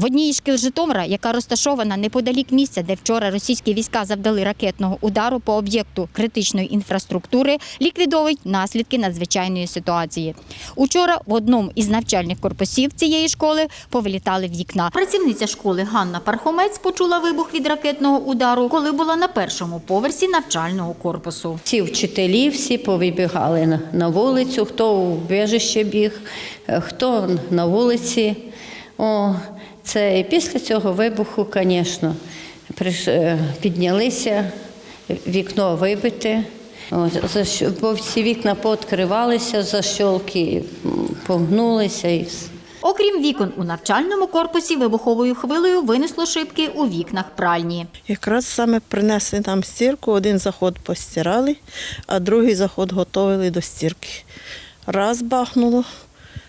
В одній шкіл Житомира, яка розташована неподалік місця, де вчора російські війська завдали ракетного удару по об'єкту критичної інфраструктури, ліквідовують наслідки надзвичайної ситуації. Учора в одному із навчальних корпусів цієї школи повилітали вікна. Працівниця школи Ганна Пархомець почула вибух від ракетного удару, коли була на першому поверсі навчального корпусу. Всі вчителі всі повибігали на- вулицю, хто у вбіжище біг, е, хто на вулиці. О, це і після цього вибуху, звісно, е, піднялися, вікно вибите. Бо всі вікна пооткривалися, защолки погнулися і все. Окрім вікон у навчальному корпусі, вибуховою хвилею винесло шибки у вікнах пральні. Якраз саме принесли нам стірку, один заход постирали, а другий заход готовили до стірки. Раз бахнуло,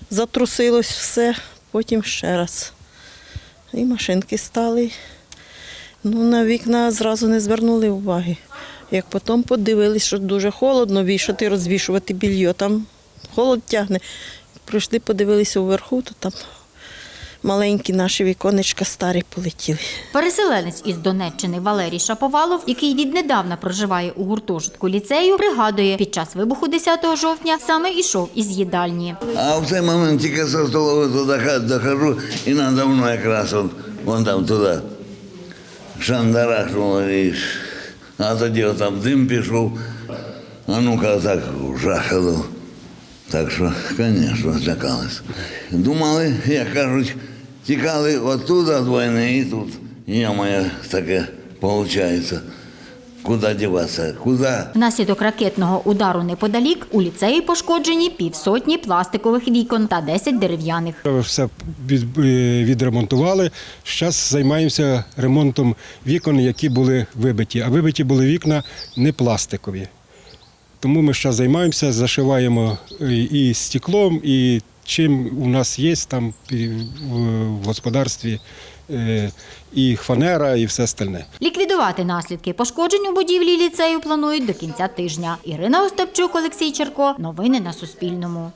затрусилось все, потім ще раз. І машинки стали. Ну, на вікна зразу не звернули уваги. Як потім подивились, що дуже холодно, вішати, розвішувати більйо, там холод тягне. Прийшли, подивилися вверху, то там маленькі наші віконечка старі полетіли. Переселенець із Донеччини Валерій Шаповалов, який віднедавна проживає у гуртожитку ліцею, пригадує, під час вибуху 10 жовтня саме ішов із їдальні. А в цей момент тільки со столової туди дохожу, і надо мною якраз он, вон там туди шандарахнуло, і, а тоді там дим пішов. А ну-ка так жахало. Так що, звісно, злякались. Думали, як кажуть, тікали оттуда війни і тут. Я моя таке виходить. Куди діватися? Куди? Внаслідок ракетного удару неподалік у ліцеї пошкоджені півсотні пластикових вікон та 10 дерев'яних. Все е, відремонтували. Зараз займаємося ремонтом вікон, які були вибиті. А вибиті були вікна не пластикові. Тому ми зараз займаємося, зашиваємо е, і стеклом, і чим у нас є там в в господарстві, е, і фанера, і все остальне. Ліквідувати наслідки пошкоджень у будівлі ліцею планують до кінця тижня. Ірина Остапчук, Олексій Черко. Новини на Суспільному.